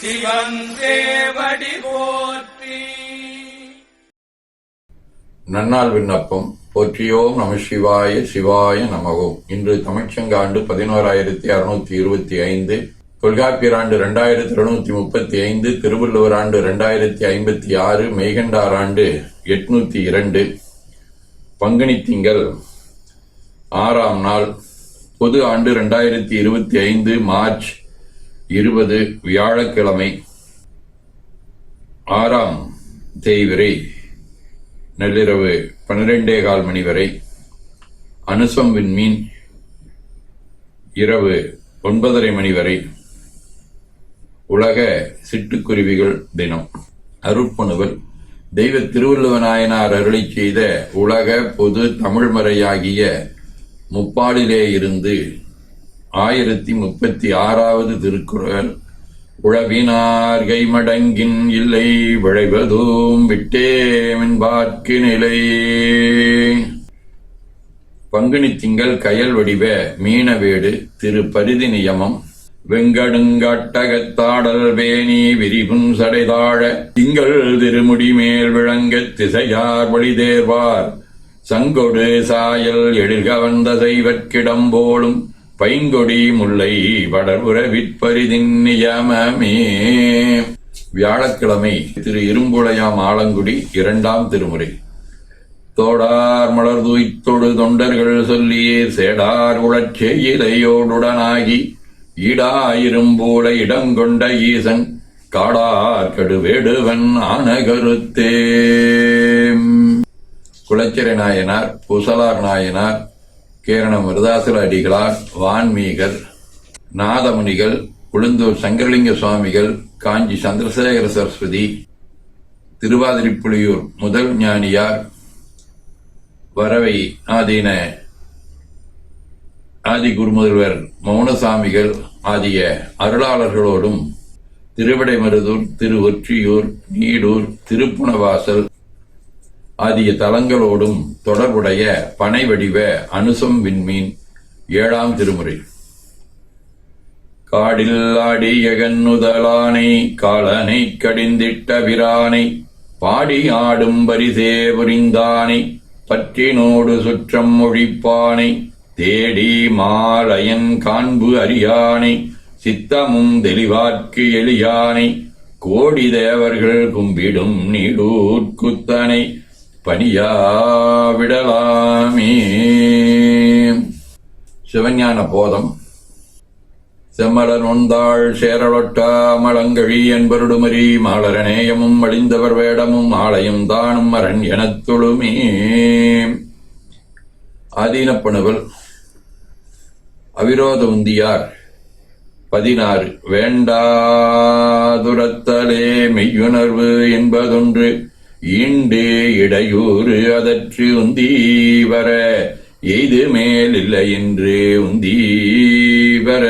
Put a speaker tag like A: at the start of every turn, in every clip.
A: சிவன் போற்றி.
B: நன்னாள் விண்ணப்பம். போற்றியோம் நம சிவாய சிவாய நமகோம் இன்று தமிழ்ச்சங்காண்டு பதினோராயிரத்தி அறுநூத்தி இருபத்தி ஐந்து தொல்காப்பியர் ஆண்டு இரண்டாயிரத்தி இருநூத்தி முப்பத்தி ஐந்து திருவள்ளுவர் ஆண்டு இரண்டாயிரத்தி ஐம்பத்தி ஆறு மெய்கண்டார் ஆண்டு எட்நூத்தி இரண்டு. பங்குனி திங்கள் ஆறாம் நாள் பொது ஆண்டு இரண்டாயிரத்தி இருபத்தி ஐந்து மார்ச் இருபது வியாழக்கிழமை. ஆறாம் தேய்விரை நள்ளிரவு பன்னிரெண்டே கால் மணி வரை. அனுசம் விண்மீன் இரவு ஒன்பதரை மணி வரை. உலக சிட்டுக்குருவிகள் தினம். அருட்பணுவல். தெய்வ திருவள்ளுவநாயனார் அருளை செய்த உலக பொது தமிழ்மறையாகிய முப்பாலிலே இருந்து ஆயிரத்தி முப்பத்தி ஆறாவது திருக்குறள். உழவினார் கைமடங்கின் இல்லை விழைவதும் விட்டேமின்பார்க்கு நிலை. பங்குனி திங்கள் கயல் வடிவ மீனவேடு திரு பரிதி நியமம். வெங்கடுங்காட்டகத்தாடல் வேணி விரிகும் சடைதாழ திங்கள் திருமுடி மேல் விளங்கத் திசையார் வழிதேர்வார் சங்கொடு சாயல் எழில்கவந்த செய்வற்கிடம் போலும் பைங்கொடி முல்லை வடபுற விற்பரிதின் நியமமே. வியாழக்கிழமை திரு இரும்புளையாம் ஆலங்குடி இரண்டாம் திருமுறை. தோடார் மலர் தூய்த்தொடு தொண்டர்கள் சொல்லியே சேடார் உழச் செய்யிலையோடுடனாகி ஈடாயிரும்போல இடங்கொண்ட ஈசன் காடார் கடுவேடுவன் ஆன கருத்தே குளச்சிறை நாயனார் புசலார் நாயனார் கேரணம் மிருதாசுர அடிகளார் வான்மீகர் நாதமுனிகள் உளுந்தூர் சங்கரலிங்க சுவாமிகள் காஞ்சி சந்திரசேகர சரஸ்வதி திருவாதிரிப்புலியூர் முதல் ஞானியார் வரவை ஆதீன ஆதி குருமுதல்வர் மௌனசாமிகள் ஆகிய அருளாளர்களோடும் திருவிடைமருதூர் திரு ஒற்றியூர் நீடூர் திருப்புணவாசல் ஆகிய தலங்களோடும் தொடர்புடைய பனை வடிவ அனுசம் விண்மீன் ஏழாம் திருமுறை. காடில் ஆடிய காலனை கடிந்திட்ட பிரானை பாடி ஆடும் பரிசே புரிந்தானை பற்றினோடு சுற்றம் ஒழிப்பானை தேடி மாலயன் காண்பு அறியானை சித்தமும் தெளிவார்க்கு எளியானை கோடி தேவர்கள் கும்பிடும் நீடூர்க்குத்தனை பணியாவிடலாமே. சிவஞான போதம். செம்மலர் நொந்தாள் சேரலொட்டா மலங்கழி என்பருடுமரி மாலரநேயமும் அழிந்தவர் வேடமும் ஆலயம் தானும் மரண் எனத் தொழுமே. ஆதீனப்பணுவல். அவிரோத உந்தியார். பதினாறு. வேண்டாதுரத்தலே மெய்யுணர்வு என்பதொன்று. ஈண்டே இடையூறு அதற்று உந்தி வர எய்து மேல் இல்லை என்று உந்தி வர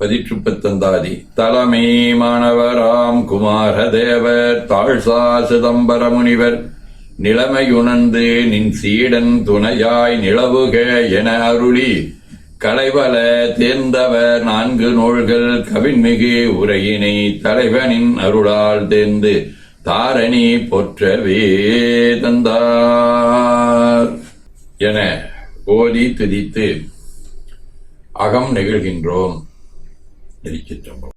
B: பதிற்றுப்பத்தந்தாதி தலைமை மாணவராம் குமாரதேவர் தாழ்சா சிதம்பர முனிவர் நிலைமையுணர்ந்து நின் சீடன் துணையாய் நிலவுக என அருளி கலைவல தேர்ந்தவர் நான்கு நூல்கள் கவின்மிகு உரையினை தலைவனின் அருளால் தேர்ந்து தாரணி போற்றவே தந்தார் என ஓதி துதித்து அகம் நெகிழ்கின்றோம் திருச்சிற்றம்பலம்